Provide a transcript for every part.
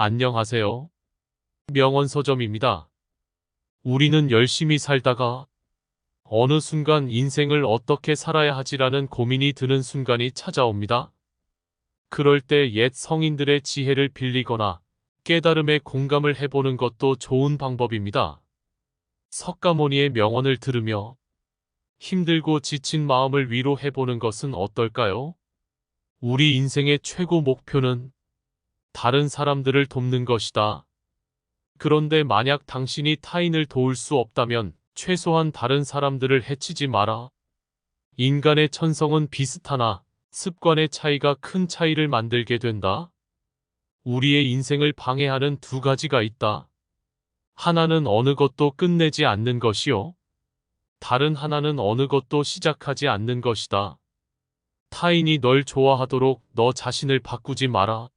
안녕하세요. 명언서점입니다. 우리는 열심히 살다가 어느 순간 인생을 어떻게 살아야 하지라는 고민이 드는 순간이 찾아옵니다. 그럴 때 옛 성인들의 지혜를 빌리거나 깨달음에 공감을 해보는 것도 좋은 방법입니다. 석가모니의 명언을 들으며 힘들고 지친 마음을 위로해보는 것은 어떨까요? 우리 인생의 최고 목표는 다른 사람들을 돕는 것이다. 그런데 만약 당신이 타인을 도울 수 없다면 최소한 다른 사람들을 해치지 마라. 인간의 천성은 비슷하나 습관의 차이가 큰 차이를 만들게 된다. 우리의 인생을 방해하는 두 가지가 있다. 하나는 어느 것도 끝내지 않는 것이요. 다른 하나는 어느 것도 시작하지 않는 것이다. 타인이 널 좋아하도록 너 자신을 바꾸지 마라.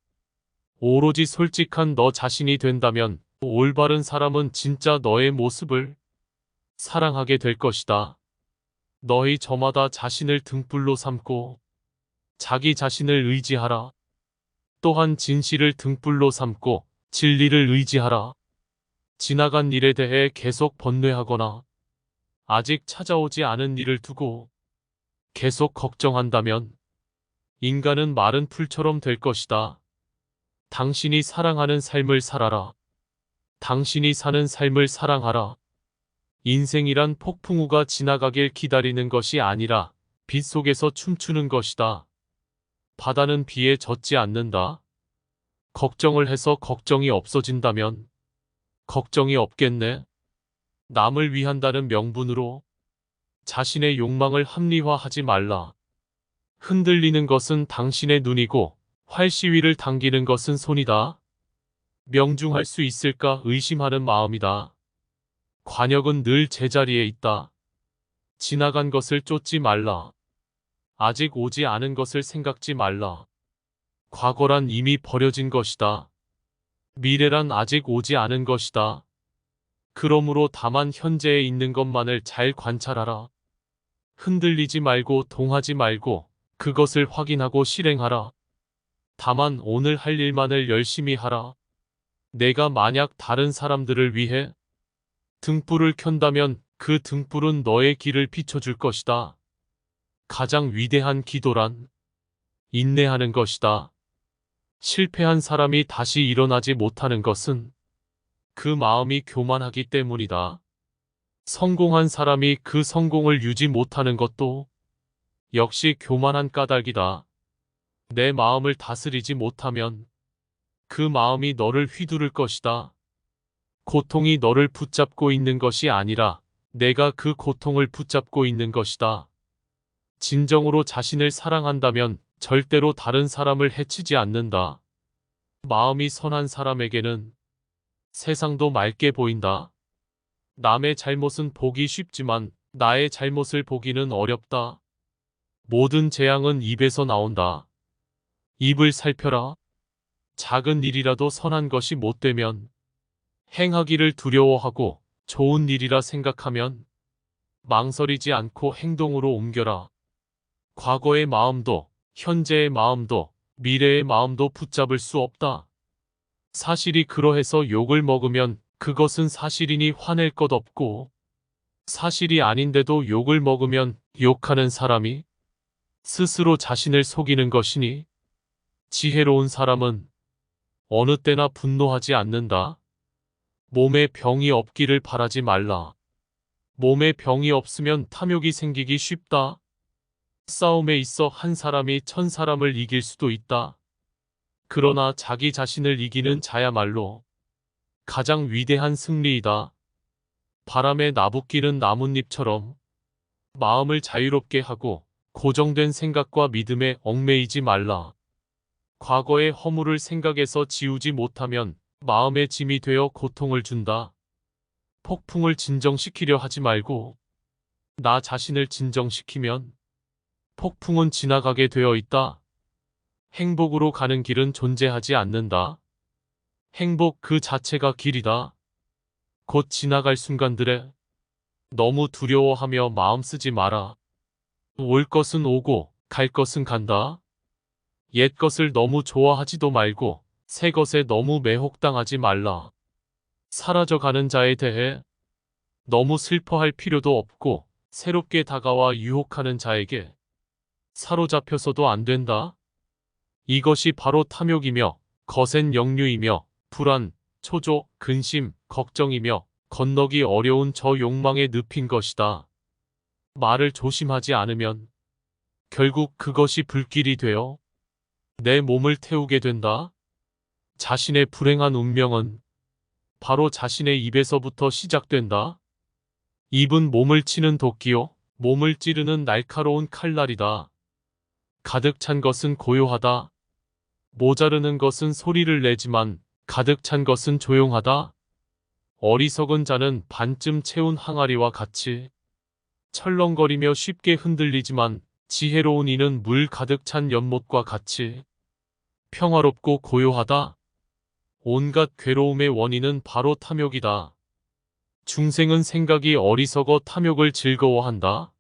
오로지 솔직한 너 자신이 된다면 올바른 사람은 진짜 너의 모습을 사랑하게 될 것이다. 너희 저마다 자신을 등불로 삼고 자기 자신을 의지하라. 또한 진실을 등불로 삼고 진리를 의지하라. 지나간 일에 대해 계속 번뇌하거나 아직 찾아오지 않은 일을 두고 계속 걱정한다면 인간은 마른 풀처럼 될 것이다. 당신이 사랑하는 삶을 살아라. 당신이 사는 삶을 사랑하라. 인생이란 폭풍우가 지나가길 기다리는 것이 아니라 빛 속에서 춤추는 것이다. 바다는 비에 젖지 않는다. 걱정을 해서 걱정이 없어진다면 걱정이 없겠네. 남을 위한다는 명분으로 자신의 욕망을 합리화하지 말라. 흔들리는 것은 당신의 눈이고 활 시위를 당기는 것은 손이다. 명중할 수 있을까 의심하는 마음이다. 관역은 늘 제자리에 있다. 지나간 것을 쫓지 말라. 아직 오지 않은 것을 생각지 말라. 과거란 이미 버려진 것이다. 미래란 아직 오지 않은 것이다. 그러므로 다만 현재에 있는 것만을 잘 관찰하라. 흔들리지 말고 동하지 말고 그것을 확인하고 실행하라. 다만 오늘 할 일만을 열심히 하라. 내가 만약 다른 사람들을 위해 등불을 켠다면 그 등불은 너의 길을 비춰줄 것이다. 가장 위대한 기도란 인내하는 것이다. 실패한 사람이 다시 일어나지 못하는 것은 그 마음이 교만하기 때문이다. 성공한 사람이 그 성공을 유지 못하는 것도 역시 교만한 까닭이다. 내 마음을 다스리지 못하면 그 마음이 너를 휘두를 것이다. 고통이 너를 붙잡고 있는 것이 아니라 내가 그 고통을 붙잡고 있는 것이다. 진정으로 자신을 사랑한다면 절대로 다른 사람을 해치지 않는다. 마음이 선한 사람에게는 세상도 맑게 보인다. 남의 잘못은 보기 쉽지만 나의 잘못을 보기는 어렵다. 모든 재앙은 입에서 나온다. 입을 살펴라. 작은 일이라도 선한 것이 못되면 행하기를 두려워하고 좋은 일이라 생각하면 망설이지 않고 행동으로 옮겨라. 과거의 마음도 현재의 마음도 미래의 마음도 붙잡을 수 없다. 사실이 그러해서 욕을 먹으면 그것은 사실이니 화낼 것 없고 사실이 아닌데도 욕을 먹으면 욕하는 사람이 스스로 자신을 속이는 것이니 지혜로운 사람은 어느 때나 분노하지 않는다. 몸에 병이 없기를 바라지 말라. 몸에 병이 없으면 탐욕이 생기기 쉽다. 싸움에 있어 한 사람이 천 사람을 이길 수도 있다. 그러나 자기 자신을 이기는 자야말로 가장 위대한 승리이다. 바람에 나부끼는 나뭇잎처럼 마음을 자유롭게 하고 고정된 생각과 믿음에 얽매이지 말라. 과거의 허물을 생각에서 지우지 못하면 마음의 짐이 되어 고통을 준다. 폭풍을 진정시키려 하지 말고 나 자신을 진정시키면 폭풍은 지나가게 되어 있다. 행복으로 가는 길은 존재하지 않는다. 행복 그 자체가 길이다. 곧 지나갈 순간들에 너무 두려워하며 마음 쓰지 마라. 올 것은 오고 갈 것은 간다. 옛 것을 너무 좋아하지도 말고 새 것에 너무 매혹당하지 말라. 사라져가는 자에 대해 너무 슬퍼할 필요도 없고 새롭게 다가와 유혹하는 자에게 사로잡혀서도 안 된다. 이것이 바로 탐욕이며 거센 역류이며 불안, 초조, 근심, 걱정이며 건너기 어려운 저 욕망에 늪인 것이다. 말을 조심하지 않으면 결국 그것이 불길이 되어 내 몸을 태우게 된다. 자신의 불행한 운명은 바로 자신의 입에서부터 시작된다. 입은 몸을 치는 도끼요, 몸을 찌르는 날카로운 칼날이다. 가득 찬 것은 고요하다. 모자르는 것은 소리를 내지만 가득 찬 것은 조용하다. 어리석은 자는 반쯤 채운 항아리와 같이 철렁거리며 쉽게 흔들리지만 지혜로운 이는 물 가득 찬 연못과 같이 평화롭고 고요하다. 온갖 괴로움의 원인은 바로 탐욕이다. 중생은 생각이 어리석어 탐욕을 즐거워한다.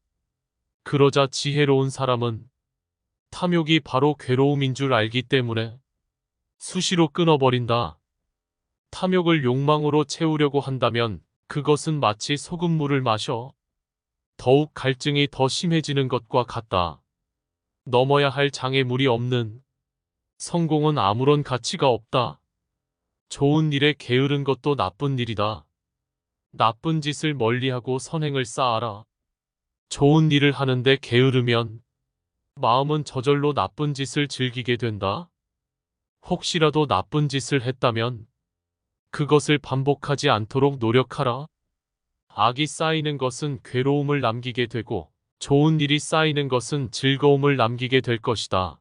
그러자 지혜로운 사람은 탐욕이 바로 괴로움인 줄 알기 때문에 수시로 끊어버린다. 탐욕을 욕망으로 채우려고 한다면 그것은 마치 소금물을 마셔 더욱 갈증이 더 심해지는 것과 같다. 넘어야 할 장애물이 없는 성공은 아무런 가치가 없다. 좋은 일에 게으른 것도 나쁜 일이다. 나쁜 짓을 멀리하고 선행을 쌓아라. 좋은 일을 하는데 게으르면 마음은 저절로 나쁜 짓을 즐기게 된다. 혹시라도 나쁜 짓을 했다면 그것을 반복하지 않도록 노력하라. 악이 쌓이는 것은 괴로움을 남기게 되고 좋은 일이 쌓이는 것은 즐거움을 남기게 될 것이다.